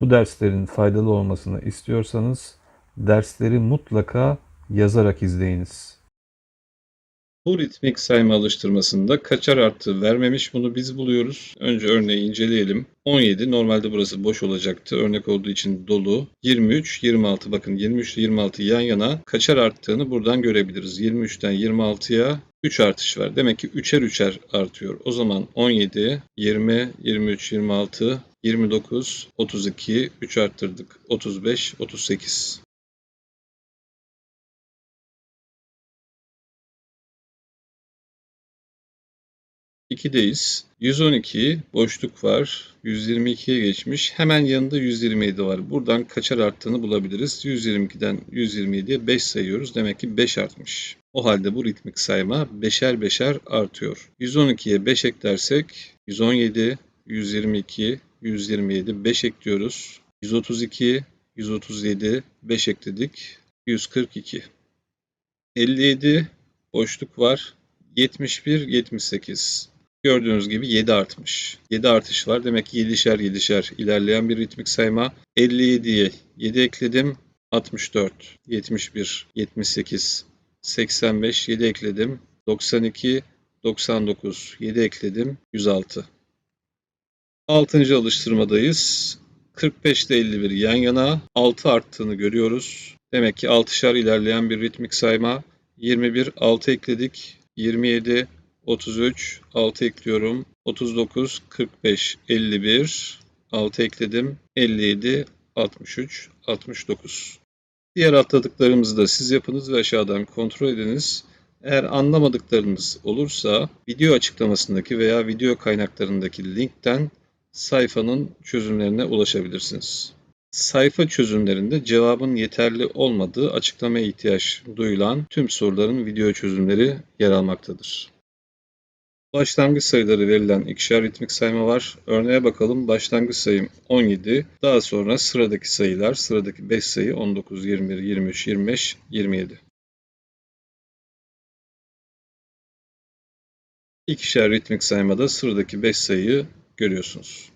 Bu derslerin faydalı olmasını istiyorsanız dersleri mutlaka yazarak izleyiniz. Bu ritmik sayma alıştırmasında kaçar artı vermemiş bunu biz buluyoruz. Önce örneği inceleyelim. 17 normalde burası boş olacaktı. Örnek olduğu için dolu. 23, 26 bakın 23 ile 26 yan yana kaçar arttığını buradan görebiliriz. 23'ten 26'ya 3 artış var. Demek ki 3'er 3'er artıyor. O zaman 17, 20, 23, 26, 29, 32, 3 arttırdık. 35, 38. İkideyiz. 112 boşluk var. 122'ye geçmiş. Hemen yanında 127 var. Buradan kaçar arttığını bulabiliriz. 122'den 127'ye 5 sayıyoruz. Demek ki 5 artmış. O halde bu ritmik sayma beşer beşer artıyor. 112'ye 5 eklersek 117, 122, 127, 5 ekliyoruz. 132, 137, 5 ekledik. 142. 57 boşluk var. 71, 78. Gördüğünüz gibi 7 artmış. 7 artış var. Demek ki 7'şer 7'şer ilerleyen bir ritmik sayma. 57'ye 7 ekledim. 64, 71, 78, 85, 7 ekledim. 92, 99, 7 ekledim. 106. 6. alıştırmadayız. 45 ile 51 yan yana 6 arttığını görüyoruz. Demek ki 6'şar ilerleyen bir ritmik sayma. 21, 6 ekledik. 27, 33, 6 ekliyorum. 39, 45, 51, 6 ekledim. 57, 63, 69. Diğer atladıklarımızı da siz yapınız ve aşağıdan kontrol ediniz. Eğer anlamadıklarınız olursa video açıklamasındaki veya video kaynaklarındaki linkten sayfanın çözümlerine ulaşabilirsiniz. Sayfa çözümlerinde cevabın yeterli olmadığı açıklamaya ihtiyaç duyulan tüm soruların video çözümleri yer almaktadır. Başlangıç sayıları verilen ikişer ritmik sayma var. Örneğe bakalım. Başlangıç sayım 17. Daha sonra sıradaki sayılar, sıradaki 5 sayı 19, 21, 23, 25, 27. İkişer ritmik saymada sıradaki 5 sayıyı görüyorsunuz.